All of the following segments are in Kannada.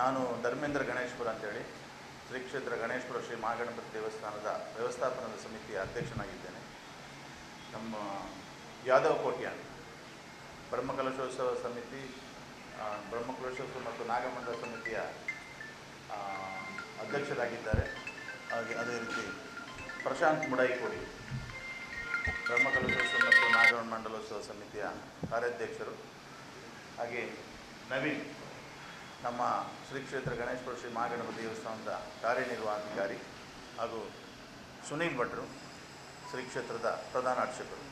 ನಾನು ಧರ್ಮೇಂದ್ರ ಗಣೇಶ್ಪುರ ಅಂತೇಳಿ ಶ್ರೀ ಕ್ಷೇತ್ರ ಗಣೇಶ್ಪುರ ಶ್ರೀ ಮಹಾಗಣಪತಿ ದೇವಸ್ಥಾನದ ವ್ಯವಸ್ಥಾಪನಾ ಸಮಿತಿಯ ಅಧ್ಯಕ್ಷನಾಗಿದ್ದೇನೆ. ನಮ್ಮ ಯಾದವ ಕೋಟ್ಯಾನ್ ಬ್ರಹ್ಮಕಲಶೋತ್ಸವ ಸಮಿತಿ ಬ್ರಹ್ಮಕಲಶೋತ್ಸವ ಮತ್ತು ನಾಗಮಂಡಲ ಸಮಿತಿಯ ಅಧ್ಯಕ್ಷರಾಗಿದ್ದಾರೆ. ಹಾಗೆ ಅದೇ ರೀತಿ ಪ್ರಶಾಂತ್ ಮುಡೈಕೋಡಿ ಬ್ರಹ್ಮಕಲಶೋತ್ಸವ ಮತ್ತು ನಾಗಮಂಡಲೋತ್ಸವ ಸಮಿತಿಯ ಕಾರ್ಯಾಧ್ಯಕ್ಷರು. ಹಾಗೆ ನವೀನ್ ನಮ್ಮ ಶ್ರೀ ಕ್ಷೇತ್ರ ಗಣೇಶ್ವರ ಶ್ರೀ ಮಹಾಗಣಪತಿ ದೇವಸ್ಥಾನದ ಕಾರ್ಯನಿರ್ವಹಣಾಧಿಕಾರಿ ಹಾಗೂ ಸುನೀಲ್ ಭಟ್ರು ಶ್ರೀ ಕ್ಷೇತ್ರದ ಪ್ರಧಾನ ಅರ್ಚಕರು.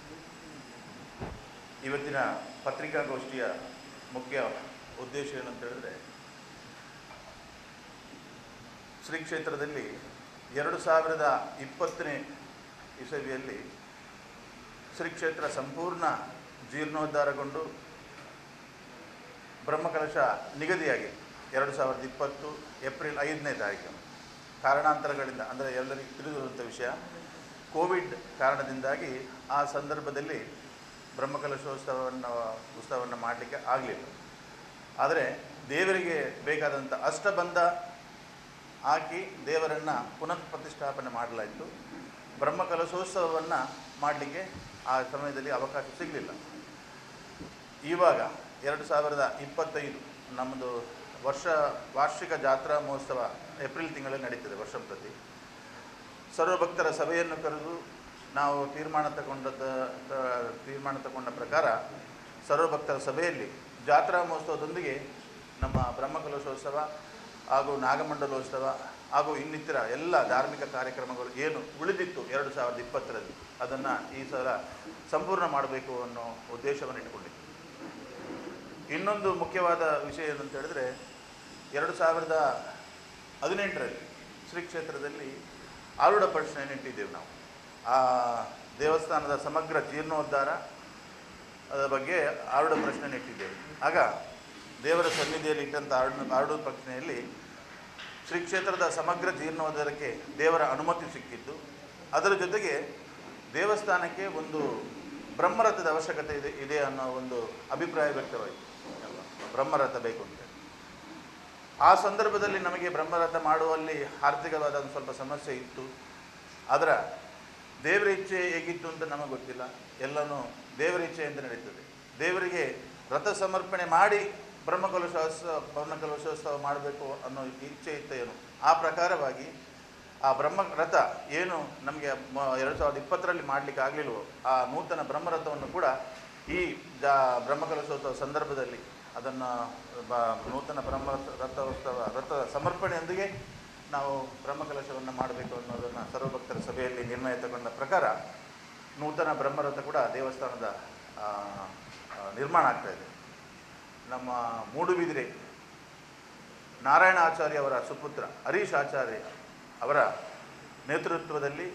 ಇವತ್ತಿನ ಪತ್ರಿಕಾಗೋಷ್ಠಿಯ ಮುಖ್ಯ ಉದ್ದೇಶ ಏನಂತ ಹೇಳಿದ್ರೆ ಶ್ರೀ ಕ್ಷೇತ್ರದಲ್ಲಿ ಎರಡು ಸಾವಿರದ ಇಪ್ಪತ್ತನೇ ಇಸವಿಯಲ್ಲಿ ಶ್ರೀ ಕ್ಷೇತ್ರ ಸಂಪೂರ್ಣ ಜೀರ್ಣೋದ್ಧಾರಗೊಂಡು ಬ್ರಹ್ಮಕಲಶ ನಿಗದಿಯಾಗಿದೆ. ಎರಡು ಸಾವಿರದ ಇಪ್ಪತ್ತು ಏಪ್ರಿಲ್ ಐದನೇ ತಾರೀಕು. ಕಾರಣಾಂತರಗಳಿಂದ, ಅಂದರೆ ಎಲ್ಲರಿಗೂ ತಿಳಿದಿರುವಂಥ ವಿಷಯ, ಕೋವಿಡ್ ಕಾರಣದಿಂದಾಗಿ ಆ ಸಂದರ್ಭದಲ್ಲಿ ಬ್ರಹ್ಮಕಲಶೋತ್ಸವವನ್ನು, ಉತ್ಸವವನ್ನು ಮಾಡಲಿಕ್ಕೆ ಆಗಲಿಲ್ಲ. ಆದರೆ ದೇವರಿಗೆ ಬೇಕಾದಂಥ ಅಷ್ಟಬಂಧ ಹಾಕಿ ದೇವರನ್ನು ಪುನಃ ಪ್ರತಿಷ್ಠಾಪನೆ ಮಾಡಲಾಯಿತು. ಬ್ರಹ್ಮಕಲಶೋತ್ಸವವನ್ನು ಮಾಡಲಿಕ್ಕೆ ಆ ಸಮಯದಲ್ಲಿ ಅವಕಾಶ ಸಿಗಲಿಲ್ಲ. ಇವಾಗ, ಎರಡು ಸಾವಿರದ ಇಪ್ಪತ್ತೈದು ನಮ್ಮದು ವರ್ಷ ವಾರ್ಷಿಕ ಜಾತ್ರಾ ಮಹೋತ್ಸವ ಏಪ್ರಿಲ್ ತಿಂಗಳಲ್ಲಿ ನಡೀತದೆ ವರ್ಷ ಪ್ರತಿ. ಸರ್ವಭಕ್ತರ ಸಭೆಯನ್ನು ಕರೆದು ನಾವು ತೀರ್ಮಾನ ತಗೊಂಡ ತೀರ್ಮಾನ ತಗೊಂಡ ಪ್ರಕಾರ ಸರ್ವಭಕ್ತರ ಸಭೆಯಲ್ಲಿ ಜಾತ್ರಾ ಮಹೋತ್ಸವದೊಂದಿಗೆ ನಮ್ಮ ಬ್ರಹ್ಮಕಲಶೋತ್ಸವ ಹಾಗೂ ನಾಗಮಂಡಲೋತ್ಸವ ಹಾಗೂ ಇನ್ನಿತರ ಎಲ್ಲ ಧಾರ್ಮಿಕ ಕಾರ್ಯಕ್ರಮಗಳು ಏನು ಉಳಿದಿತ್ತು ಎರಡು ಸಾವಿರದ ಇಪ್ಪತ್ತರಲ್ಲಿ ಅದನ್ನು ಈ ಸಲ ಸಂಪೂರ್ಣ ಮಾಡಬೇಕು ಅನ್ನೋ ಉದ್ದೇಶವನ್ನು ಇಟ್ಕೊಂಡಿತ್ತು ಇನ್ನೊಂದು ಮುಖ್ಯವಾದ ವಿಷಯ ಏನಂತ ಹೇಳಿದ್ರೆ ಎರಡು ಸಾವಿರದ ಹದಿನೆಂಟರಲ್ಲಿ ಶ್ರೀ ಕ್ಷೇತ್ರದಲ್ಲಿ ಆರುಡ ಪ್ರಶ್ನೆ ಇಟ್ಟಿದ್ದೇವೆ ನಾವು. ಆ ದೇವಸ್ಥಾನದ ಸಮಗ್ರ ಜೀರ್ಣೋದ್ಧಾರ ಅದರ ಬಗ್ಗೆ ಆರುಡ ಪ್ರಶ್ನೆ ಇಟ್ಟಿದ್ದೇವೆ. ಆಗ ದೇವರ ಸನ್ನಿಧಿಯಲ್ಲಿ ಇಟ್ಟಂಥ ಆರುಡ ಆರುಡ ಪ್ರಶ್ನೆಯಲ್ಲಿ ಶ್ರೀ ಕ್ಷೇತ್ರದ ಸಮಗ್ರ ಜೀರ್ಣೋದ್ಧಾರಕ್ಕೆ ದೇವರ ಅನುಮತಿ ಸಿಕ್ಕಿದ್ದು. ಅದರ ಜೊತೆಗೆ ದೇವಸ್ಥಾನಕ್ಕೆ ಒಂದು ಬ್ರಹ್ಮರಥದ ಅವಶ್ಯಕತೆ ಇದೆ ಇದೆ ಅನ್ನೋ ಒಂದು ಅಭಿಪ್ರಾಯ ವ್ಯಕ್ತವಾಯಿತು? ಬ್ರಹ್ಮರಥ ಬೇಕು ಅಂತ. ಆ ಸಂದರ್ಭದಲ್ಲಿ ನಮಗೆ ಬ್ರಹ್ಮರಥ ಮಾಡುವಲ್ಲಿ ಆರ್ಥಿಕವಾದ ಒಂದು ಸ್ವಲ್ಪ ಸಮಸ್ಯೆ ಇತ್ತು. ಆದರೆ ದೇವರ ಇಚ್ಛೆ ಹೇಗಿತ್ತು ಅಂತ ನಮಗೆ ಗೊತ್ತಿಲ್ಲ. ಎಲ್ಲನೂ ದೇವರ ಇಚ್ಛೆಯಿಂದ ನಡೀತದೆ. ದೇವರಿಗೆ ರಥ ಸಮರ್ಪಣೆ ಮಾಡಿ ಬ್ರಹ್ಮಕಲಶೋತ್ಸವ ಬ್ರಹ್ಮಕಲಶೋತ್ಸವ ಮಾಡಬೇಕು ಅನ್ನೋ ಇಚ್ಛೆ ಇತ್ತು ಏನು? ಆ ಪ್ರಕಾರವಾಗಿ ಆ ಬ್ರಹ್ಮ ರಥ ಏನು ನಮಗೆ ಎರಡು ಸಾವಿರದ ಇಪ್ಪತ್ತರಲ್ಲಿ ಮಾಡಲಿಕ್ಕೆ ಆಗಲಿಲ್ವೋ? ಆ ನೂತನ ಬ್ರಹ್ಮರಥವನ್ನು ಕೂಡ ಈ ಜಾ ಬ್ರಹ್ಮಕಲಶೋತ್ಸವ ಸಂದರ್ಭದಲ್ಲಿ ಅದನ್ನು, ಬ, ನೂತನ ಬ್ರಹ್ಮ ರಥೋತ್ಸವ, ರಥ ಸಮರ್ಪಣೆಯೊಂದಿಗೆ ನಾವು ಬ್ರಹ್ಮಕಲಶವನ್ನು ಮಾಡಬೇಕು ಅನ್ನೋದನ್ನು ಸರ್ವಭಕ್ತರ ಸಭೆಯಲ್ಲಿ ನಿರ್ಣಯ ತಗೊಂಡ ಪ್ರಕಾರ ನೂತನ ಬ್ರಹ್ಮರಥ ಕೂಡ ದೇವಸ್ಥಾನದ ನಿರ್ಮಾಣ ಆಗ್ತಾ ಇದೆ. ನಮ್ಮ ಮೂಡುಬಿದಿರೆ ನಾರಾಯಣ ಆಚಾರ್ಯ ಅವರ ಸುಪುತ್ರ ಹರೀಶ್ ಆಚಾರ್ಯ ಅವರ ನೇತೃತ್ವದಲ್ಲಿ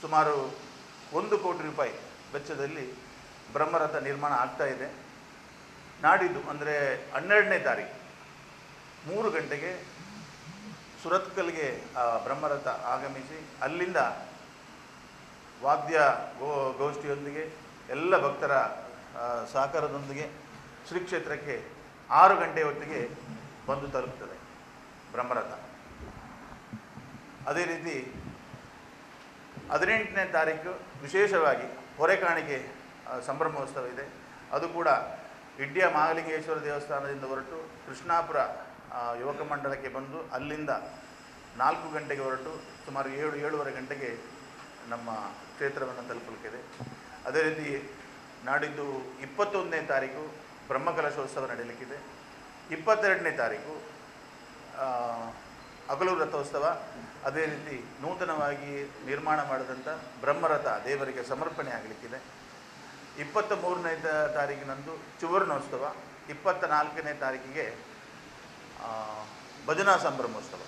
ಸುಮಾರು ಒಂದು ಕೋಟಿ ರೂಪಾಯಿ ವೆಚ್ಚದಲ್ಲಿ ಬ್ರಹ್ಮರಥ ನಿರ್ಮಾಣ ಆಗ್ತಾ ಇದೆ. ನಾಡಿದ್ದು ಅಂದರೆ ಹನ್ನೆರಡನೇ ತಾರೀಕು. ಮೂರು ಗಂಟೆಗೆ ಸುರತ್ಕಲ್ಗೆ ಆ ಬ್ರಹ್ಮರಥ ಆಗಮಿಸಿ ಅಲ್ಲಿಂದ ವಾದ್ಯ ಗೋ ಗೋಷ್ಠಿಯೊಂದಿಗೆ ಎಲ್ಲ ಭಕ್ತರ ಸಹಕಾರದೊಂದಿಗೆ ಶ್ರೀ ಕ್ಷೇತ್ರಕ್ಕೆ ಆರು ಗಂಟೆ ಹೊತ್ತಿಗೆ ಬಂದು ತಲುಪುತ್ತದೆ ಬ್ರಹ್ಮರಥ. ಅದೇ ರೀತಿ ಹದಿನೆಂಟನೇ ತಾರೀಕು ವಿಶೇಷವಾಗಿ ಹೊರೆ ಕಾಣಿಕೆ ಸಂಭ್ರಮೋತ್ಸವ ಇದೆ. ಅದು ಕೂಡ ಇಡ್ಯ ಮಹಾಲಿಂಗೇಶ್ವರ ದೇವಸ್ಥಾನದಿಂದ ಹೊರಟು ಕೃಷ್ಣಾಪುರ ಯುವಕ ಮಂಡಲಕ್ಕೆ ಬಂದು ಅಲ್ಲಿಂದ ನಾಲ್ಕು ಗಂಟೆಗೆ ಹೊರಟು ಸುಮಾರು ಏಳು, ಏಳುವರೆ ಗಂಟೆಗೆ ನಮ್ಮ ಕ್ಷೇತ್ರವನ್ನು ತಲುಪಲಿಕ್ಕಿದೆ. ಅದೇ ರೀತಿ ನಾಡಿದ್ದು ಇಪ್ಪತ್ತೊಂದನೇ ತಾರೀಕು ಬ್ರಹ್ಮಕಲಶೋತ್ಸವ ನಡೆಯಲಿಕ್ಕಿದೆ ಇಪ್ಪತ್ತೆರಡನೇ ತಾರೀಕು ಹಗಲು ರಥೋತ್ಸವ. ಅದೇ ರೀತಿ ನೂತನವಾಗಿ ನಿರ್ಮಾಣ ಮಾಡಿದಂಥ ಬ್ರಹ್ಮರಥ ದೇವರಿಗೆ ಸಮರ್ಪಣೆ ಆಗಲಿಕ್ಕಿದೆ. ಇಪ್ಪತ್ತ ಮೂರನೇ ತಾರೀಕಿನಂದು ಚುವರ್ಣೋತ್ಸವ ಇಪ್ಪತ್ತ ನಾಲ್ಕನೇ ತಾರೀಕಿಗೆ ಭಜನಾ ಸಂಭ್ರಮೋತ್ಸವ.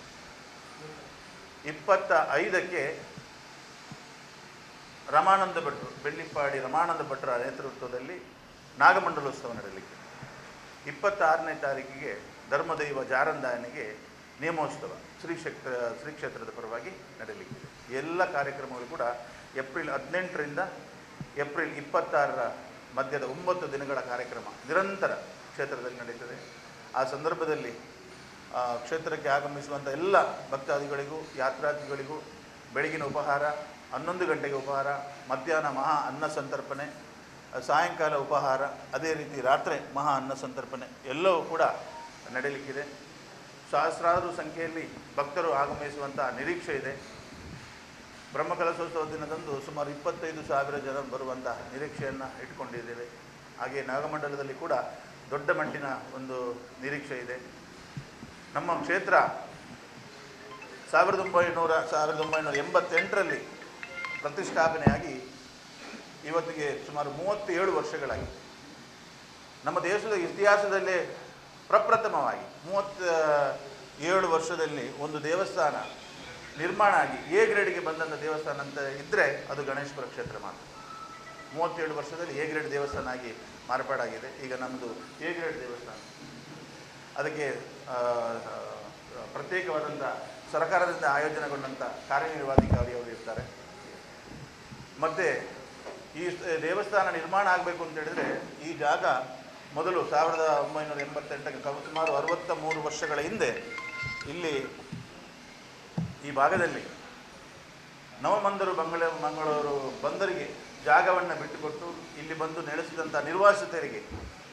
ಇಪ್ಪತ್ತ ಐದಕ್ಕೆ ರಮಾನಂದ ಭಟ್ರು ಬೆಳ್ಳಿಪ್ಪಾಡಿ ರಮಾನಂದ ಭಟ್ರ ನೇತೃತ್ವದಲ್ಲಿ ನಾಗಮಂಡಲೋತ್ಸವ ನಡೆಯಲಿಕ್ಕೆ. ಇಪ್ಪತ್ತಾರನೇ ತಾರೀಕಿಗೆ ಧರ್ಮದೈವ ಜಾರಂದಾಯನಿಗೆ ನೇಮೋತ್ಸವ ಶ್ರೀ ಕ್ಷೇತ್ರ ಶ್ರೀ ಕ್ಷೇತ್ರದ ಪರವಾಗಿ ನಡೆಯಲಿಕ್ಕಿದೆ. ಎಲ್ಲ ಕಾರ್ಯಕ್ರಮಗಳು ಕೂಡ ಏಪ್ರಿಲ್ ಹದಿನೆಂಟರಿಂದ ಏಪ್ರಿಲ್ ಇಪ್ಪತ್ತಾರರ ಮಧ್ಯದ ಒಂಬತ್ತು ದಿನಗಳ ಕಾರ್ಯಕ್ರಮ ನಿರಂತರ ಕ್ಷೇತ್ರದಲ್ಲಿ ನಡೀತದೆ. ಆ ಸಂದರ್ಭದಲ್ಲಿ ಕ್ಷೇತ್ರಕ್ಕೆ ಆಗಮಿಸುವಂಥ ಎಲ್ಲ ಭಕ್ತಾದಿಗಳಿಗೂ, ಯಾತ್ರಾರ್ಥಿಗಳಿಗೂ ಬೆಳಗಿನ ಉಪಹಾರ, ಹನ್ನೊಂದು ಗಂಟೆಗೆ ಉಪಹಾರ, ಮಧ್ಯಾಹ್ನ ಮಹಾ ಅನ್ನ ಸಂತರ್ಪಣೆ, ಸಾಯಂಕಾಲ ಉಪಹಾರ, ಅದೇ ರೀತಿ ರಾತ್ರಿ ಮಹಾ ಅನ್ನ ಸಂತರ್ಪಣೆ ಎಲ್ಲವೂ ಕೂಡ ನಡೆಯಲಿಕ್ಕಿದೆ ಸಹಸ್ರಾರು ಸಂಖ್ಯೆಯಲ್ಲಿ ಭಕ್ತರು ಆಗಮಿಸುವಂಥ ನಿರೀಕ್ಷೆ ಇದೆ. ಬ್ರಹ್ಮಕಲಶೋತ್ಸವ ದಿನದಂದು ಸುಮಾರು ಇಪ್ಪತ್ತೈದು ಸಾವಿರ ಜನ ಬರುವಂಥ ನಿರೀಕ್ಷೆಯನ್ನು ಇಟ್ಕೊಂಡಿದ್ದೇವೆ. ಹಾಗೆ ನಾಗಮಂಡಲದಲ್ಲಿ ಕೂಡ ದೊಡ್ಡ ಮಟ್ಟಿನ ಒಂದು ನಿರೀಕ್ಷೆ ಇದೆ. ನಮ್ಮ ಕ್ಷೇತ್ರ ಸಾವಿರದ ಒಂಬೈನೂರ ಸಾವಿರದ ಒಂಬೈನೂರ ಎಂಬತ್ತೆಂಟರಲ್ಲಿ ಪ್ರತಿಷ್ಠಾಪನೆಯಾಗಿ ಇವತ್ತಿಗೆ ಸುಮಾರು ಮೂವತ್ತೇಳು ವರ್ಷಗಳಾಗಿದೆ. ನಮ್ಮ ದೇಶದ ಇತಿಹಾಸದಲ್ಲೇ ಪ್ರಪ್ರಥಮವಾಗಿ ಮೂವತ್ತ ಏಳು ವರ್ಷದಲ್ಲಿ ಒಂದು ದೇವಸ್ಥಾನ ನಿರ್ಮಾಣ ಆಗಿ ಎ ಗ್ರೇಡ್ಗೆ ಬಂದಂಥ ದೇವಸ್ಥಾನ ಅಂತ ಇದ್ದರೆ ಅದು ಗಣೇಶ್ವರ ಕ್ಷೇತ್ರ ಮಾತ್ರ. ಮೂವತ್ತೇಳು ವರ್ಷದಲ್ಲಿ ಎ ಗ್ರೇಡ್ ದೇವಸ್ಥಾನ ಆಗಿ ಮಾರ್ಪಾಡಾಗಿದೆ. ಈಗ ನಮ್ಮದು ಎ ಗ್ರೇಡ್ ದೇವಸ್ಥಾನ. ಅದಕ್ಕೆ ಪ್ರತ್ಯೇಕವಾದಂಥ ಸರ್ಕಾರದಿಂದ ಆಯೋಜನೆಗೊಂಡಂಥ ಕಾರ್ಯನಿರ್ವಾಧಿಕಾರಿ ಅವರು ಇರ್ತಾರೆ. ಮತ್ತು ಈ ದೇವಸ್ಥಾನ ನಿರ್ಮಾಣ ಆಗಬೇಕು ಅಂತ ಹೇಳಿದರೆ ಈ ಜಾಗ ಮೊದಲು ಸಾವಿರದ ಒಂಬೈನೂರ ಎಂಬತ್ತೆಂಟಕ್ಕೆ ಸುಮಾರು ಅರವತ್ತ ಮೂರು ವರ್ಷಗಳ ಹಿಂದೆ ಇಲ್ಲಿ ಈ ಭಾಗದಲ್ಲಿ ನವಮಂದರು, ಬಂಗಳ, ಮಂಗಳೂರು ಬಂದರಿಗೆ ಜಾಗವನ್ನು ಬಿಟ್ಟುಕೊಟ್ಟು ಇಲ್ಲಿ ಬಂದು ನೆಲೆಸಿದಂಥ ನಿರ್ವಾಸಿತರಿಗೆ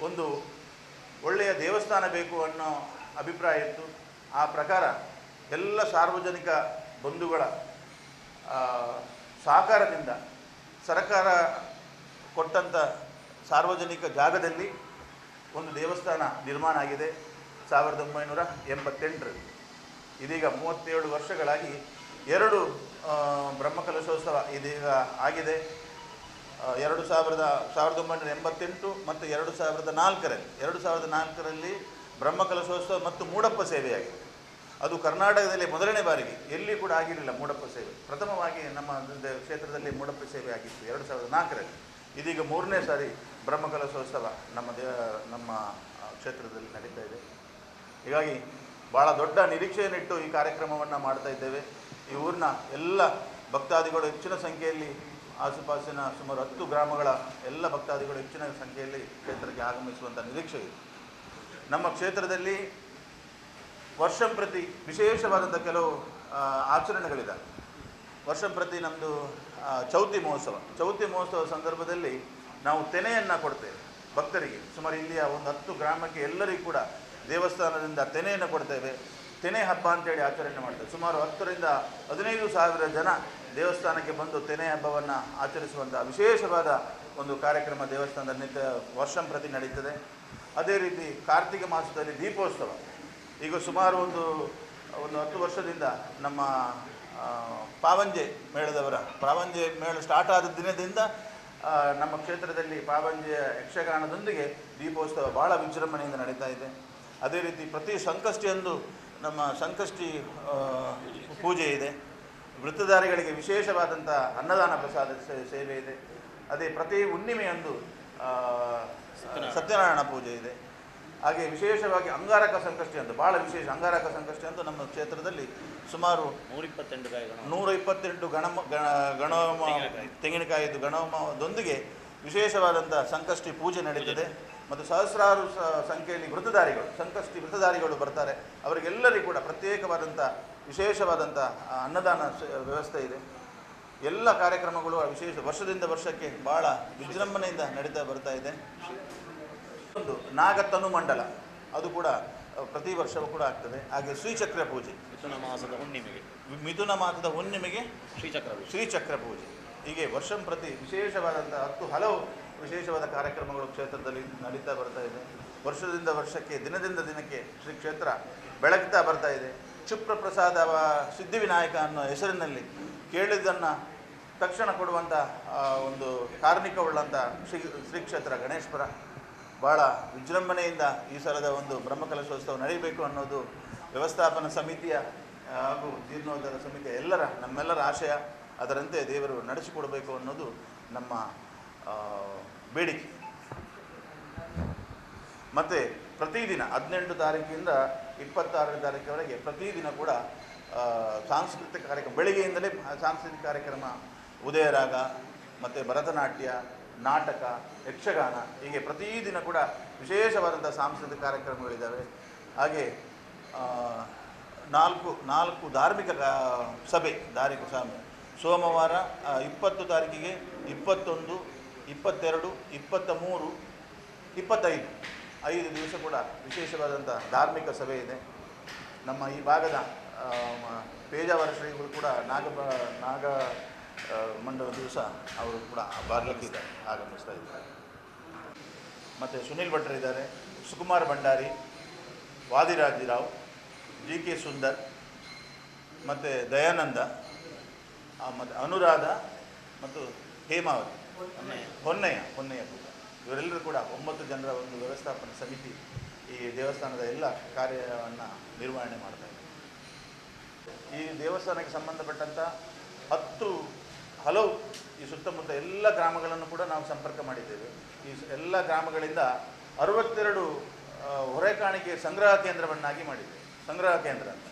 ಒಂದು ಒಳ್ಳೆಯ ದೇವಸ್ಥಾನ ಬೇಕು ಅನ್ನೋ ಅಭಿಪ್ರಾಯ ಇತ್ತು. ಆ ಪ್ರಕಾರ ಎಲ್ಲ ಸಾರ್ವಜನಿಕ ಬಂಧುಗಳ ಸಹಕಾರದಿಂದ ಸರ್ಕಾರ ಕೊಟ್ಟಂಥ ಸಾರ್ವಜನಿಕ ಜಾಗದಲ್ಲಿ ಒಂದು ದೇವಸ್ಥಾನ ನಿರ್ಮಾಣ ಆಗಿದೆ. ಸಾವಿರದ ಒಂಬೈನೂರ ಎಂಬತ್ತೆಂಟರಲ್ಲಿ. ಇದೀಗ ಮೂವತ್ತೇಳು ವರ್ಷಗಳಾಗಿ ಎರಡು ಬ್ರಹ್ಮಕಲಶೋತ್ಸವ ಇದೀಗ ಆಗಿದೆ. ಎರಡು ಸಾವಿರದ ಸಾವಿರದ ಒಂಬೈನೂರ ಎಂಬತ್ತೆಂಟು ಮತ್ತು ಎರಡು ಸಾವಿರದ ನಾಲ್ಕರಲ್ಲಿ, ಎರಡು ಸಾವಿರದ ನಾಲ್ಕರಲ್ಲಿ ಬ್ರಹ್ಮಕಲಶೋತ್ಸವ ಮತ್ತು ಮೂಡಪ್ಪ ಸೇವೆಯಾಗಿದೆ. ಅದು ಕರ್ನಾಟಕದಲ್ಲಿ ಮೊದಲನೇ ಬಾರಿಗೆ, ಎಲ್ಲಿ ಕೂಡ ಆಗಿರಲಿಲ್ಲ ಮೂಡಪ್ಪ ಸೇವೆ. ಪ್ರಥಮವಾಗಿ ನಮ್ಮ ಕ್ಷೇತ್ರದಲ್ಲಿ ಮೂಡಪ್ಪ ಸೇವೆ ಆಗಿತ್ತು ಎರಡು ಸಾವಿರದ ನಾಲ್ಕರಲ್ಲಿ. ಇದೀಗ ಮೂರನೇ ಸಾರಿ ಬ್ರಹ್ಮಕಲಶೋತ್ಸವ ನಮ್ಮ ದೇ, ನಮ್ಮ ಕ್ಷೇತ್ರದಲ್ಲಿ ನಡೀತಾ ಇದೆ. ಹೀಗಾಗಿ ಭಾಳ ದೊಡ್ಡ ನಿರೀಕ್ಷೆಯನ್ನಿಟ್ಟು ಈ ಕಾರ್ಯಕ್ರಮವನ್ನು ಮಾಡ್ತಾ ಇದ್ದೇವೆ. ಈ ಊರಿನ ಎಲ್ಲ ಭಕ್ತಾದಿಗಳು ಹೆಚ್ಚಿನ ಸಂಖ್ಯೆಯಲ್ಲಿ ಆಸುಪಾಸಿನ ಸುಮಾರು ಹತ್ತು ಗ್ರಾಮಗಳ ಎಲ್ಲ ಭಕ್ತಾದಿಗಳು ಹೆಚ್ಚಿನ ಸಂಖ್ಯೆಯಲ್ಲಿ ಕ್ಷೇತ್ರಕ್ಕೆ ಆಗಮಿಸುವಂಥ ನಿರೀಕ್ಷೆ ಇದೆ. ನಮ್ಮ ಕ್ಷೇತ್ರದಲ್ಲಿ ವರ್ಷಂ ಪ್ರತಿ ವಿಶೇಷವಾದಂಥ ಕೆಲವು ಆಚರಣೆಗಳಿದೆ ವರ್ಷಂ ಪ್ರತಿ ನಮ್ಮದು ಚೌತಿ ಮಹೋತ್ಸವ. ಚೌತಿ ಮಹೋತ್ಸವ ಸಂದರ್ಭದಲ್ಲಿ ನಾವು ತೆನೆಯನ್ನು ಕೊಡ್ತೇವೆ ಭಕ್ತರಿಗೆ. ಸುಮಾರು ಇಲ್ಲಿಯ ಒಂದು ಹತ್ತು ಗ್ರಾಮಕ್ಕೆ ಎಲ್ಲರಿಗೂ ಕೂಡ ದೇವಸ್ಥಾನದಿಂದ ತೆನೆಯನ್ನು ಕೊಡ್ತೇವೆ. ತೆನೆ ಹಬ್ಬ ಅಂತೇಳಿ ಆಚರಣೆ ಮಾಡ್ತೇವೆ. ಸುಮಾರು ಹತ್ತರಿಂದ ಹದಿನೈದು ಸಾವಿರ ಜನ ದೇವಸ್ಥಾನಕ್ಕೆ ಬಂದು ತೆನೆ ಹಬ್ಬವನ್ನು ಆಚರಿಸುವಂಥ ವಿಶೇಷವಾದ ಒಂದು ಕಾರ್ಯಕ್ರಮ ದೇವಸ್ಥಾನದ ನಿತ್ಯ ವರ್ಷಂಪ್ರತಿ ನಡೀತದೆ. ಅದೇ ರೀತಿ ಕಾರ್ತಿಕ ಮಾಸದಲ್ಲಿ ದೀಪೋತ್ಸವ. ಈಗ ಸುಮಾರು ಒಂದು ಒಂದು ಹತ್ತು ವರ್ಷದಿಂದ ನಮ್ಮ ಪಾವಂಜೆ ಮೇಳದವರ, ಪಾವಂಜೆ ಮೇಳ ಸ್ಟಾರ್ಟ್ ಆದ ದಿನದಿಂದ ನಮ್ಮ ಕ್ಷೇತ್ರದಲ್ಲಿ ಪಾವಂಜೆಯ ಯಕ್ಷಗಾನದೊಂದಿಗೆ ದೀಪೋತ್ಸವ ಭಾಳ ವಿಜೃಂಭಣೆಯಿಂದ ನಡೀತಾ ಇದೆ. ಅದೇ ರೀತಿ ಪ್ರತಿ ಸಂಕಷ್ಟಿಯಂದು ನಮ್ಮ ಸಂಕಷ್ಟಿ ಪೂಜೆ ಇದೆ. ವೃತ್ತಧಾರಿಗಳಿಗೆ ವಿಶೇಷವಾದಂಥ ಅನ್ನದಾನ ಪ್ರಸಾದ ಸೇವೆ ಇದೆ. ಅದೇ ಪ್ರತಿ ಹುಣ್ಣಿಮೆಯಂದು ಸತ್ಯನಾರಾಯಣ ಪೂಜೆ ಇದೆ. ಹಾಗೆ ವಿಶೇಷವಾಗಿ ಅಂಗಾರಕ ಸಂಕಷ್ಟಿ ಅಂತ ಭಾಳ ವಿಶೇಷ ಅಂಗಾರಕ ಸಂಕಷ್ಟಿ ಅಂತ ನಮ್ಮ ಕ್ಷೇತ್ರದಲ್ಲಿ ಸುಮಾರು ನೂರಿಪ್ಪತ್ತೆಂಟು ಇಪ್ಪತ್ತೆಂಟು ನೂರ ಇಪ್ಪತ್ತೆಂಟು ಗಣಮ ಗಣ- ಗಣ ತೆಂಗಿನಕಾಯಿದು ಗಣಹೋಮದೊಂದಿಗೆ ವಿಶೇಷವಾದಂಥ ಸಂಕಷ್ಟಿ ಪೂಜೆ ನಡೀತದೆ. ಮತ್ತು ಸಹಸ್ರಾರು ಸಂಖ್ಯೆಯಲ್ಲಿ ವೃತದಾರಿಗಳು ಸಂಕಷ್ಟಿ ಮೃತಧಾರಿಗಳು ಬರ್ತಾರೆ. ಅವರಿಗೆಲ್ಲರಿಗೂ ಕೂಡ ಪ್ರತ್ಯೇಕವಾದಂಥ ವಿಶೇಷವಾದಂಥ ಅನ್ನದಾನ ವ್ಯವಸ್ಥೆ ಇದೆ. ಎಲ್ಲ ಕಾರ್ಯಕ್ರಮಗಳು ವಿಶೇಷ ವರ್ಷದಿಂದ ವರ್ಷಕ್ಕೆ ಭಾಳ ವಿಜೃಂಭಣೆಯಿಂದ ನಡೀತಾ ಬರ್ತಾ ಇದೆ. ಒಂದು ನಾಗತನು ಮಂಡಲ ಅದು ಕೂಡ ಪ್ರತಿ ವರ್ಷವೂ ಕೂಡ ಆಗ್ತದೆ. ಹಾಗೆ ಶ್ರೀಚಕ್ರ ಪೂಜೆ. ಮಿಥುನ ಮಾಸದ ಹುಣ್ಣಿಮೆಗೆ. ಮಿಥುನ ಮಾಸದ ಹುಣ್ಣಿಮೆಗೆ ಶ್ರೀಚಕ್ರ ಶ್ರೀಚಕ್ರ ಪೂಜೆ. ಹೀಗೆ ವರ್ಷಂ ಪ್ರತಿ ವಿಶೇಷವಾದಂಥ ಹತ್ತು ಹಲವು ವಿಶೇಷವಾದ ಕಾರ್ಯಕ್ರಮಗಳು ಕ್ಷೇತ್ರದಲ್ಲಿ ನಡೀತಾ ಬರ್ತಾ ಇದೆ. ವರ್ಷದಿಂದ ವರ್ಷಕ್ಕೆ, ದಿನದಿಂದ ದಿನಕ್ಕೆ ಶ್ರೀ ಕ್ಷೇತ್ರ ಬೆಳಗ್ತಾ ಬರ್ತಾ ಇದೆ. ಕ್ಷಿಪ್ರಪ್ರಸಾದ ಸಿದ್ಧಿವಿನಾಯಕ ಅನ್ನೋ ಹೆಸರಿನಲ್ಲಿ ಕೇಳಿದ್ದನ್ನು ತಕ್ಷಣ ಕೊಡುವಂಥ ಒಂದು ಕಾರ್ಮಿಕವುಳ್ಳಂಥ ಶ್ರೀ ಶ್ರೀ ಕ್ಷೇತ್ರ ಗಣೇಶ್ವರ ಭಾಳ ವಿಜೃಂಭಣೆಯಿಂದ ಈ ಸಲದ ಒಂದು ಬ್ರಹ್ಮಕಲಶೋತ್ಸವ ನಡೀಬೇಕು ಅನ್ನೋದು ವ್ಯವಸ್ಥಾಪನಾ ಸಮಿತಿಯ ಹಾಗೂ ಜೀರ್ಣೋದ್ಧಾರ ಸಮಿತಿಯ ಎಲ್ಲರ, ನಮ್ಮೆಲ್ಲರ ಆಶಯ. ಅದರಂತೆ ದೇವರು ನಡೆಸಿಕೊಡಬೇಕು ಅನ್ನೋದು ನಮ್ಮ ಬೇಡಿಕೆ ಮತ್ತು ಪ್ರತಿದಿನ ಹದಿನೆಂಟು ತಾರೀಕಿಂದ ಇಪ್ಪತ್ತಾರನೇ ತಾರೀಕಿನವರೆಗೆ ಪ್ರತಿದಿನ ಕೂಡ ಸಾಂಸ್ಕೃತಿಕ ಕಾರ್ಯಕ್ರಮ, ಬೆಳಿಗ್ಗೆಯಿಂದಲೇ ಸಾಂಸ್ಕೃತಿಕ ಕಾರ್ಯಕ್ರಮ, ಉದಯರಾಗ, ಮತ್ತು ಭರತನಾಟ್ಯ, ನಾಟಕ, ಯಕ್ಷಗಾನ, ಹೀಗೆ ಪ್ರತಿದಿನ ಕೂಡ ವಿಶೇಷವಾದಂಥ ಸಾಂಸ್ಕೃತಿಕ ಕಾರ್ಯಕ್ರಮಗಳಿದ್ದಾವೆ. ಹಾಗೆ ನಾಲ್ಕು ನಾಲ್ಕು ಧಾರ್ಮಿಕ ಸಭೆ ಧಾರ್ಮಿಕ ಸಭೆ. ಸೋಮವಾರ ಇಪ್ಪತ್ತು ತಾರೀಕಿಗೆ ಇಪ್ಪತ್ತೊಂದು ಇಪ್ಪತ್ತೆರಡು ಇಪ್ಪತ್ತ ಮೂರು ಇಪ್ಪತ್ತೈದು. ಐದು ದಿವಸ ಕೂಡ ವಿಶೇಷವಾದಂಥ ಧಾರ್ಮಿಕ ಸಭೆ ಇದೆ. ನಮ್ಮ ಈ ಭಾಗದ ಪೇಜಾವರ ಶ್ರೀಗಳು ಕೂಡ ನಾಗ ನಾಗ ಮಂಡಲ ದಿವಸ ಅವರು ಕೂಡ ಭಾಗವಹಿಸಿದ್ದಾರೆ ಆಗಮಿಸ್ತಾ ಇದ್ದಾರೆ. ಮತ್ತು ಸುನಿಲ್ ಭಟ್ರು ಇದ್ದಾರೆ, ಸುಕುಮಾರ್ ಭಂಡಾರಿ ವಾದಿರಾಜಿರಾವ್ ಜಿ ಕೆ ಸುಂದರ್, ಮತ್ತು ದಯಾನಂದ ಮತ್ತು ಅನುರಾಧ ಮತ್ತು ಹೇಮಾವತಿ. ಹೊನ್ನಯ್ಯ ಹೊನ್ನಯ್ಯ ಕೂಡ ಇವರೆಲ್ಲರೂ ಕೂಡ ಒಂಬತ್ತು ಜನರ ಒಂದು ವ್ಯವಸ್ಥಾಪನಾ ಸಮಿತಿ ಈ ದೇವಸ್ಥಾನದ ಎಲ್ಲ ಕಾರ್ಯವನ್ನು ನಿರ್ವಹಣೆ ಮಾಡ್ತಾ ಇದೆ ಈ ದೇವಸ್ಥಾನಕ್ಕೆ ಸಂಬಂಧಪಟ್ಟಂಥ ಹತ್ತು, ಹಲವು ಈ ಸುತ್ತಮುತ್ತ ಎಲ್ಲ ಗ್ರಾಮಗಳನ್ನು ಕೂಡ ನಾವು ಸಂಪರ್ಕ ಮಾಡಿದ್ದೇವೆ. ಈ ಎಲ್ಲ ಗ್ರಾಮಗಳಿಂದ ಅರವತ್ತೆರಡು ಹೊರೆ ಕಾಣಿಕೆ ಸಂಗ್ರಹ ಕೇಂದ್ರವನ್ನಾಗಿ ಮಾಡಿದೆ ಸಂಗ್ರಹ ಕೇಂದ್ರ ಅಂತ.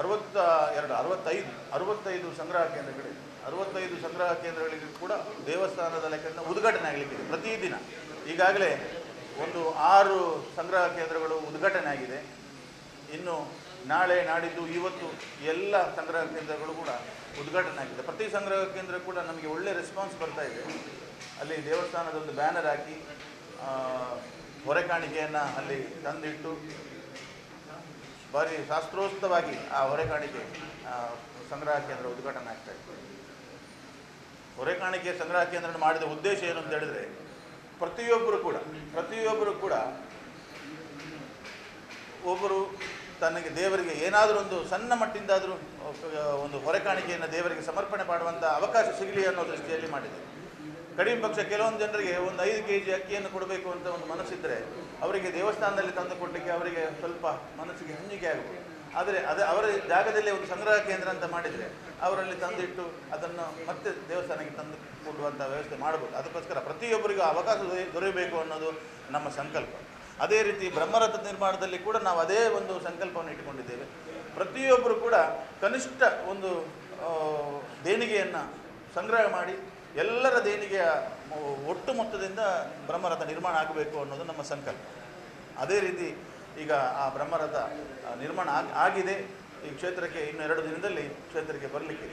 ಅರವತ್ತ ಎರಡು, ಅರವತ್ತೈದು ಅರವತ್ತೈದು ಸಂಗ್ರಹ ಕೇಂದ್ರಗಳಿವೆ. ಅರವತ್ತೈದು ಸಂಗ್ರಹ ಕೇಂದ್ರಗಳಿಗೆ ಕೂಡ ದೇವಸ್ಥಾನದ ಲೆಕ್ಕದಿಂದ ಉದ್ಘಾಟನೆ ಆಗಲಿಕ್ಕಿದೆ ಪ್ರತಿದಿನ ಈಗಾಗಲೇ ಒಂದು ಆರು ಸಂಗ್ರಹ ಕೇಂದ್ರಗಳು ಉದ್ಘಾಟನೆ ಆಗಿದೆ. ಇನ್ನು ನಾಳೆ, ನಾಡಿದ್ದು, ಇವತ್ತು ಎಲ್ಲ ಸಂಗ್ರಹ ಕೇಂದ್ರಗಳು ಕೂಡ ಉದ್ಘಾಟನೆ ಆಗಿದೆ. ಪ್ರತಿ ಸಂಗ್ರಹ ಕೇಂದ್ರ ಕೂಡ ನಮಗೆ ಒಳ್ಳೆ ರೆಸ್ಪಾನ್ಸ್ ಬರ್ತಾ ಇದೆ. ಅಲ್ಲಿ ದೇವಸ್ಥಾನದ ಒಂದು ಬ್ಯಾನರ್ ಹಾಕಿ ಹೊರೆ ಕಾಣಿಕೆಯನ್ನು ಅಲ್ಲಿ ತಂದಿಟ್ಟು, ಭಾರಿ ಶಾಸ್ತ್ರೋಕ್ತವಾಗಿ ಆ ಹೊರೆ ಕಾಣಿಕೆ ಸಂಗ್ರಹ ಕೇಂದ್ರ ಉದ್ಘಾಟನೆ ಆಗ್ತಾ ಇದೆ. ಹೊರೆಕಾಣಿಕೆ ಸಂಗ್ರಹ ಕೇಂದ್ರ ಮಾಡಿದ ಉದ್ದೇಶ ಏನು ಅಂತ ಹೇಳಿದ್ರೆ, ಪ್ರತಿಯೊಬ್ಬರು ಕೂಡ ಪ್ರತಿಯೊಬ್ಬರು ಕೂಡ ಒಬ್ಬರು ತನಗೆ ದೇವರಿಗೆ ಏನಾದರೂ ಒಂದು ಸಣ್ಣ ಮಟ್ಟಿಂದಾದರೂ, ಒಂದು ಹೊರೆಕಾಣಿಕೆಯನ್ನು ದೇವರಿಗೆ ಸಮರ್ಪಣೆ ಮಾಡುವಂಥ ಅವಕಾಶ ಸಿಗಲಿ ಅನ್ನೋ ದೃಷ್ಟಿಯಲ್ಲಿ ಮಾಡಿದೆ. ಕಡಿಮೆ ಪಕ್ಷ ಕೆಲವೊಂದು ಜನರಿಗೆ ಒಂದು ಐದು ಕೆ ಜಿ ಅಕ್ಕಿಯನ್ನು ಕೊಡಬೇಕು ಅಂತ ಒಂದು ಮನಸ್ಸಿದ್ದರೆ ಅವರಿಗೆ ದೇವಸ್ಥಾನದಲ್ಲಿ ತಂದು ಕೊಡಲಿಕ್ಕೆ ಅವರಿಗೆ ಸ್ವಲ್ಪ ಮನಸ್ಸಿಗೆ ಹಂಜಿಕೆ ಆಗಬಹುದು ಆದರೆ ಅದೇ ಅವರ ಜಾಗದಲ್ಲಿ ಒಂದು ಸಂಗ್ರಹ ಕೇಂದ್ರ ಅಂತ ಮಾಡಿದರೆ ಅವರಲ್ಲಿ ತಂದಿಟ್ಟು ಅದನ್ನು ಮತ್ತೆ ದೇವಸ್ಥಾನಕ್ಕೆ ತಂದು ಕೊಡುವಂಥ ವ್ಯವಸ್ಥೆ ಮಾಡಬಹುದು ಅದಕ್ಕೋಸ್ಕರ ಪ್ರತಿಯೊಬ್ಬರಿಗೂ ಅವಕಾಶ ದೊರೆಯಬೇಕು ಅನ್ನೋದು ನಮ್ಮ ಸಂಕಲ್ಪ. ಅದೇ ರೀತಿ ಬ್ರಹ್ಮರಥ ನಿರ್ಮಾಣದಲ್ಲಿ ಕೂಡ ನಾವು ಅದೇ ಒಂದು ಸಂಕಲ್ಪವನ್ನು ಇಟ್ಟುಕೊಂಡಿದ್ದೇವೆ. ಪ್ರತಿಯೊಬ್ಬರು ಕೂಡ ಕನಿಷ್ಠ ಒಂದು ದೇಣಿಗೆಯನ್ನು ಸಂಗ್ರಹ ಮಾಡಿ ಎಲ್ಲರ ದೇಣಿಗೆಯ ಒಟ್ಟು ಮೊತ್ತದಿಂದ ಬ್ರಹ್ಮರಥ ನಿರ್ಮಾಣ ಆಗಬೇಕು ಅನ್ನೋದು ನಮ್ಮ ಸಂಕಲ್ಪ. ಅದೇ ರೀತಿ ಈಗ ಆ ಬ್ರಹ್ಮರಥ ನಿರ್ಮಾಣ ಆಗ್- ಆಗಿದೆ. ಈ ಕ್ಷೇತ್ರಕ್ಕೆ ಇನ್ನು ಎರಡು ದಿನದಲ್ಲಿ ಕ್ಷೇತ್ರಕ್ಕೆ ಬರಲಿಕ್ಕೆ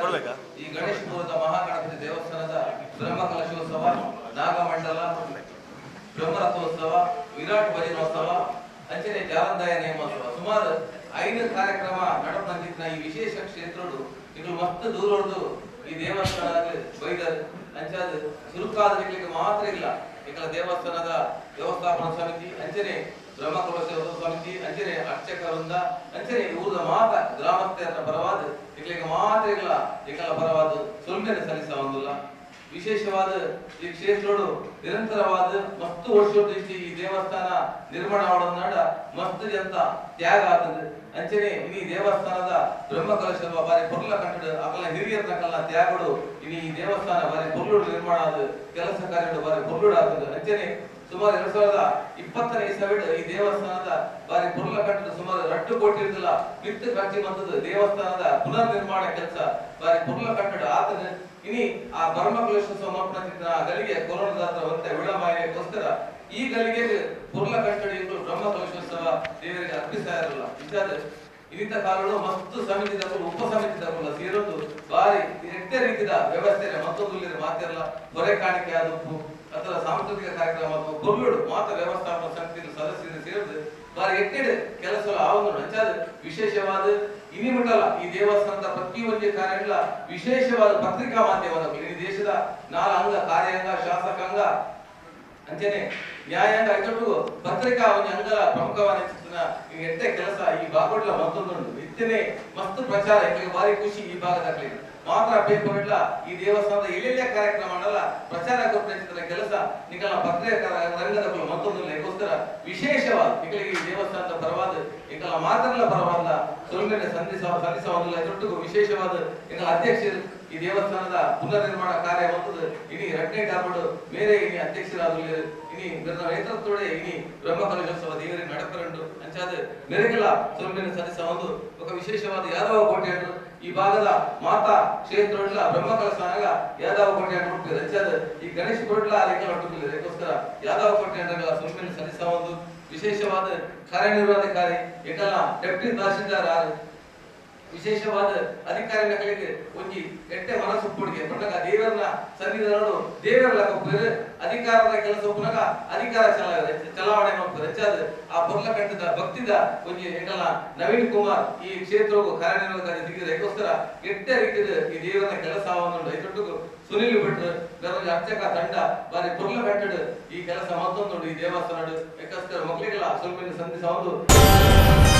ಕೊಡ್ಬೇಕಾ? ಈ ಗಣೇಶಪುರದ ಮಹಾಗಣಪತಿ ದೇವಸ್ಥಾನದ ಬ್ರಹ್ಮಕಲಶೋತ್ಸವ ನಾಗಮಂಡಲ ಬ್ರಹ್ಮರಥೋತ್ಸವ ವಿರಾಟ್ ಭಜನೋತ್ಸವ ಅಂಚನೆ ಜಾರಂದಾಯ ನೇಮೋತ್ಸವ. ಸುಮಾರು ಐದು ಕಾರ್ಯಕ್ರಮ ನಡಪಂತಿನ ಈ ವಿಶೇಷ ಕ್ಷೇತ್ರವು ಇದು ಮತ್ತೆ ದೂರದ್ದು ಈ ದೇವಸ್ಥಾನ ಬೈದರ್. ಅಂಚಾದ ಸುರುಕಾದ ಮಾತ್ರ ಇಲ್ಲ. ಈಗಲ ದೇವಸ್ಥಾನದ ವ್ಯವಸ್ಥಾಪನಾ ಸಮಿತಿ, ಅಂಚನೆ ಬ್ರಹ್ಮಕಲಶೋತ್ಸವ ಸಮಿತಿ, ಅಂಚನೆ ಅರ್ಚಕ ವೃಂದ ಅಂಚನೆ ಊರದ ಮಾತ ಗ್ರಾಮಸ್ಥರ ಪರವಾದ ಈಗಲಿಗೆ ಮಾತ್ರ ಇಲ್ಲ. ಏಕಲ ಪರವಾದ ಸುಲ್ಮೆನ ಸಲ್ಲಿಸ ಒಂದಿಲ್ಲ. ವಿಶೇಷವಾದ ಈ ಕ್ಷೇತ್ರಗಳು ನಿರಂತರವಾದ ಮಸ್ತ್ ವರ್ಷದ ಈ ದೇವಸ್ಥಾನ ನಿರ್ಮಾಣ ಮಾಡೋದ್ನಾಡ ಮಸ್ತ್ ಜಂತ ತ್ಯಾಗ ಆತದ ಅಂಚನೆ ಇನಿ ದೇವಸ್ಥಾನದ ಬ್ರಹ್ಮಕಲಶ ಬಾರಿ ಪೊರ್ಲ ಕಟ್ಟಡ, ಅಗಲ ಹಿರಿಯರ ಕಲ್ಲ ತ್ಯಾಗಗಳು ಈ ದೇವಸ್ಥಾನ ಬಾರಿ ಪೊರ್ಲುಡು ನಿರ್ಮಾಣ ಆದ ಕೆಲಸ ಕಾರ್ಯಗಳು ಬಾರಿ ಪೊರ್ಲುಡು ಆಗ್ತದೆ. ಅಂಚನೆ ಸುಮಾರು ಎರಡ್ ಸಾವಿರದ ಇಪ್ಪತ್ತನೇ ಇಸವಿಡ್ ಈ ದೇವಸ್ಥಾನದ ಬಾರಿ ಪುರ್ಲ ಕಟ್ಟಡ ಸುಮಾರು ರಟ್ಟು ಕೋಟಿ ಇರ್ತಿಲ್ಲ ವಿತ್ತ ಖರ್ಚಿ ಬಂದದ್ದು ದೇವಸ್ಥಾನದ ಪುನರ್ ನಿರ್ಮಾಣ ಕೆಲಸ ಬಾರಿ ಪುರ್ಲ ಕಟ್ಟಡ ಆತನ ಇನಿ ಆ ಬರ್ಮಕಲೇಶ ಸಮರ್ಪಣ ಚಿತ್ರ ಗಲಿಗೆ ಕೊರೋನಾದ ಹತ್ರ ಒಂತೆ ವಿಳಂಬಾಯಗೋಸ್ಕರ ಈ ಗಲಿಗೆ ಪುರ್ಲ ಕಟ್ಟಡ ಬ್ರಹ್ಮ ಬ್ರಹ್ಮಕಲಶೋತ್ಸವ ದೇವರಿಗೆ ಅರ್ಪಿಸ್ತಾ ಇರಲ್ಲ ಇದಾದ ಇನ್ನಿತ ಕಾಲಗಳು ಮತ್ತು ಸಮಿತಿ ತಗೊಳ್ಳು ಉಪ ಸಮಿತಿ ತಗೊಳ್ಳ ಸೇರೋದು ಬಾರಿ ಎಟ್ಟೆ ರೀತಿಯ ವ್ಯವಸ್ಥೆ ಮತ್ತೊಂದು ಮಾತಿರಲ್ಲ ಹೊರೆ ಕಾಣಿಕೆ ಆದಪ್ಪು ಅಥವಾ ಸಾಂಸ್ಕೃತಿಕ ಕಾರ್ಯಕ್ರಮ ಅಥವಾ ಕೊಲ್ಲುಡು ಮಾತ ವ್ಯವಸ್ಥಾಪನ ಸಮಿತಿ ಸದಸ್ಯರು ಸೇರಿದು ಬಾರಿ ಎಟ್ಟಿಡೆ ಕೆಲಸ ಆವೊಂದು ನಂಚಾದ ವಿಶೇಷವಾದ ಇನಿ ಮುಟ್ಟಲ್ಲ ಈ ದೇವಸ್ಥಾನದ ಪ್ರತಿಯೊಂದು ಕಾರ್ಯಗಳ ವಿಶೇಷವಾದ ಪತ್ರಿಕಾ ಮಾಧ್ಯಮದ ಇಡೀ ದೇಶದ ನಾಲ ಅಂಗ ಕಾರ್ಯಾಂಗ, ಶಾಸಕಾಂಗ ಅಂಚನೆ ನ್ಯಾಯಾಂಗ ಇಟ್ಟು ಪತ್ರಿಕಾ ಒಂದು ಅಂಗಲ ಪ್ರಮುಖವಾದ ಎತ್ತೆ ಕೆಲಸ ಈ ಬಾಗೋಡ್ಲ ಮತ್ತೊಂದು ಇತ್ತೇನೆ ಮಸ್ತ್ ಪ್ರಚಾರ ಬಾರಿ ಖುಷಿ ಈ ಭಾಗದಲ್ಲಿ ಮಾತ್ರ ಬೇಕು ಇಲ್ಲ. ಈ ದೇವಸ್ಥಾನದ ಎಲ್ಲೆಲ್ಲೇ ಕಾರ್ಯಕ್ರಮ ಮಾಡಲ್ಲ, ಪ್ರಚಾರ ಕೊಟ್ಟಿನ ಕೆಲಸ ನಿಕಲ ಪತ್ರಿಕಾ ರಂಗದ ಮತ್ತೊಂದು ವಿಶೇಷವಾದ ನಿಕಲಿಗೆ ಈ ದೇವಸ್ಥಾನದ ಪರವಾದ ನಿಕಲ ಮಾತ್ರಲ್ಲ ಪರವಾದ, ಸುಳ್ಳಿನ ಸಂಧಿಸ ಸಲ್ಲಿಸುವುದಿಲ್ಲ ದೊಡ್ಡ ವಿಶೇಷವಾದ ನಿಕಲ ಅಧ್ಯಕ್ಷರು ಈ ದೇವಸ್ಥಾನದ ಪುನರ್ ನಿರ್ಮಾಣ ಕಾರ್ಯ ಒಂದು ಇನಿ ರಟ್ನೆ ಟಾರ್ಬಡು ಬೇರೆ ಇನಿ ಅಧ್ಯಕ್ಷರಾದ್ರು ಇನಿ ಬೆರ್ನ ನೇತೃತ್ವಡೆ ಇನಿ ಬ್ರಹ್ಮ ಕಲಶೋತ್ಸವ ದೇವರಿಗೆ ನಡಕರಂಡು ಅಂಚಾದ ಮೆರೆಗಲ ಸೊಲ್ಮೆನ ಸಂಧಿಸ ಒಂದು. ವಿಶೇಷವಾದ ಯಾದವ ಕೋಟೆ ಅಂದ್ರು ಈ ಭಾಗದ ಮಾತಾ ಕ್ಷೇತ್ರ ಬ್ರಹ್ಮ ಕಲಸ್ಥಾನಾಗ ಯಾದವ ಕೋಟೆ ಹುಟ್ಟಿದ್ರು ಹೆಚ್ಚಾದ ಈ ಗಣೇಶ್ ಕೋಟ್ಲ ಲೆಕ್ಕ ಹುಟ್ಟಿಲ್ಲ ಅದಕ್ಕೋಸ್ಕರ ಯಾದವ ಕೋಟೆ ಅಂತ ಸೊಲ್ಮೆನ ಸಲ್ಲಿಸುವ ಒಂದು ವಿಶೇಷವಾದ ಕಾರ್ಯನಿರ್ವಹಣಾಧಿಕಾರಿ ಏಕಲ್ಲ ಡೆಪ್ಟಿ ತಹಶೀಲ್ದಾರ್ ಆರು ವಿಶೇಷವಾದ ಅಧಿಕಾರಿಗಳಿಗೆ ಒಂಜಿ ಎಟ್ಟೆ ಮನಸ್ಸು ಕೊಡುಗೆ. ಪುನಗ ದೇವರನ್ನ ಸನ್ನಿಧಾನಡು ದೇವರ ಒಪ್ಪರು ಅಧಿಕಾರದ ಕೆಲಸ ಮೂಲಕ ಅಧಿಕಾರ ಚಲಾವಣೆ ಚಲಾವಣೆ ಮಾಡ್ತಾರೆ ಹೆಚ್ಚಾದ ಆ ಪೊರ್ಲ ಕಟ್ಟದ ಭಕ್ತಿದ ಒಂಜಿ ಎಂಕಲ್ಲ ನವೀನ್ ಕುಮಾರ್ ಈ ಕ್ಷೇತ್ರವು ಕಾರ್ಯನಿರ್ವಾಹಕ ಸಿಕ್ಕಿದ್ರೆ ಅದಕ್ಕೋಸ್ಕರ ಎಟ್ಟೆ ರೀತಿಯ ಈ ದೇವರ ಕೆಲಸ ಐತೊಟ್ಟಿಗೂ ಸುನಿಲ್ ಭಟ್ರು ಬೇರೆ ಅರ್ಚಕ ತಂಡ, ಬಾರಿ ಪೊರ್ಲ ಕಟ್ಟಡ ಈ ಕೆಲಸ ಮತ್ತೊಂದು ಈ ದೇವಸ್ಥಾನ ಯಾಕೋಸ್ಕರ ಮಕ್ಕಳಿಗೆಲ್ಲ ಸ್ವಲ್ಪ ಸಂಧಿಸಬಹುದು ಒಂದು